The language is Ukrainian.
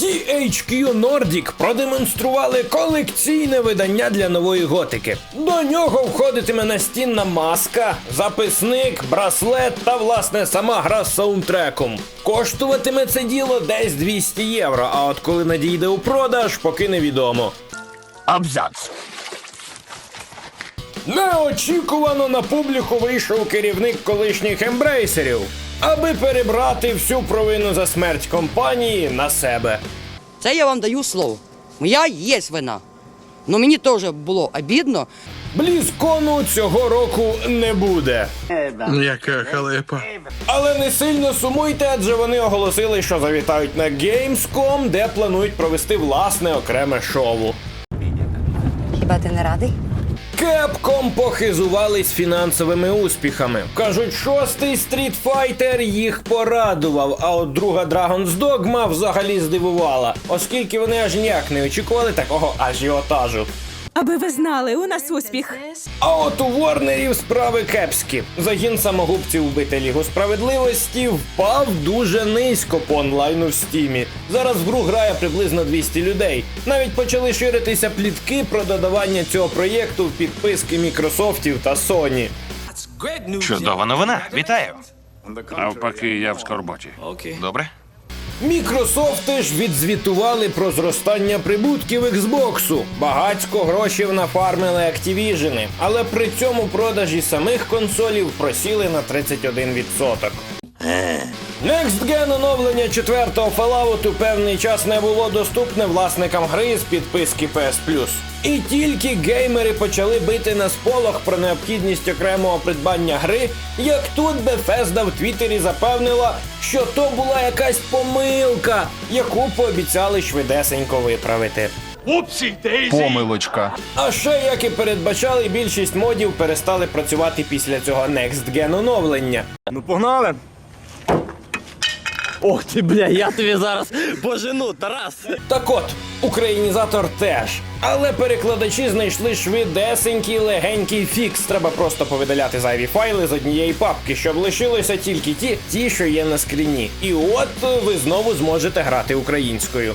THQ Nordic продемонстрували колекційне видання для нової готики. До нього входитиме настінна маска, записник, браслет та власне сама гра з саундтреком. Коштуватиме це діло десь 200 євро, а от коли надійде у продаж, поки невідомо. Абзац. Неочікувано на публіку вийшов керівник колишніх ембрейсерів, аби перебрати всю провину за смерть компанії на себе. Це я вам даю слово. Моя є вина. Ну мені теж було обідно. Блізкону цього року не буде. Яка халепа. Але не сильно сумуйте, адже вони оголосили, що завітають на Gamescom, де планують провести власне окреме шоу. Хіба ти не радий? Capcom похизувались фінансовими успіхами. Кажуть, шостий Street Fighter їх порадував, а от друга Dragon's Dogma взагалі здивувала, оскільки вони аж ніяк не очікували такого ажіотажу. Аби ви знали, у нас успіх. А от у Ворнерів справи кепські. Загін самогубців вбити Лігу справедливості впав дуже низько по онлайну в стімі. Зараз в гру грає приблизно 200 людей. Навіть почали ширитися плітки про додавання цього проєкту в підписки Мікрософтів та Sony. Чудова новина, вітаю. Навпаки, я в скорботі. Добре? Мікрософти ж відзвітували про зростання прибутків Xbox. Багацько грошів нафармили Activision, але при цьому продажі самих консолів просіли на 31%. Next Gen оновлення 4-го Fallout певний час не було доступне власникам гри з підписки PS Plus. І тільки геймери почали бити на сполох про необхідність окремого придбання гри, як тут Bethesda в Твіттері запевнила, що то була якась помилка, яку пообіцяли швидесенько виправити. Помилочка. А ще, як і передбачали, більшість модів перестали працювати після цього Next Gen оновлення. Ну погнали! Ох ти, бля, я тобі зараз пожену, Тарас! Так от, українізатор теж. Але перекладачі знайшли швидесенький легенький фікс. Треба просто повидаляти зайві файли з однієї папки, щоб лишилося тільки ті, ті, що є на скріні. І от ви знову зможете грати українською.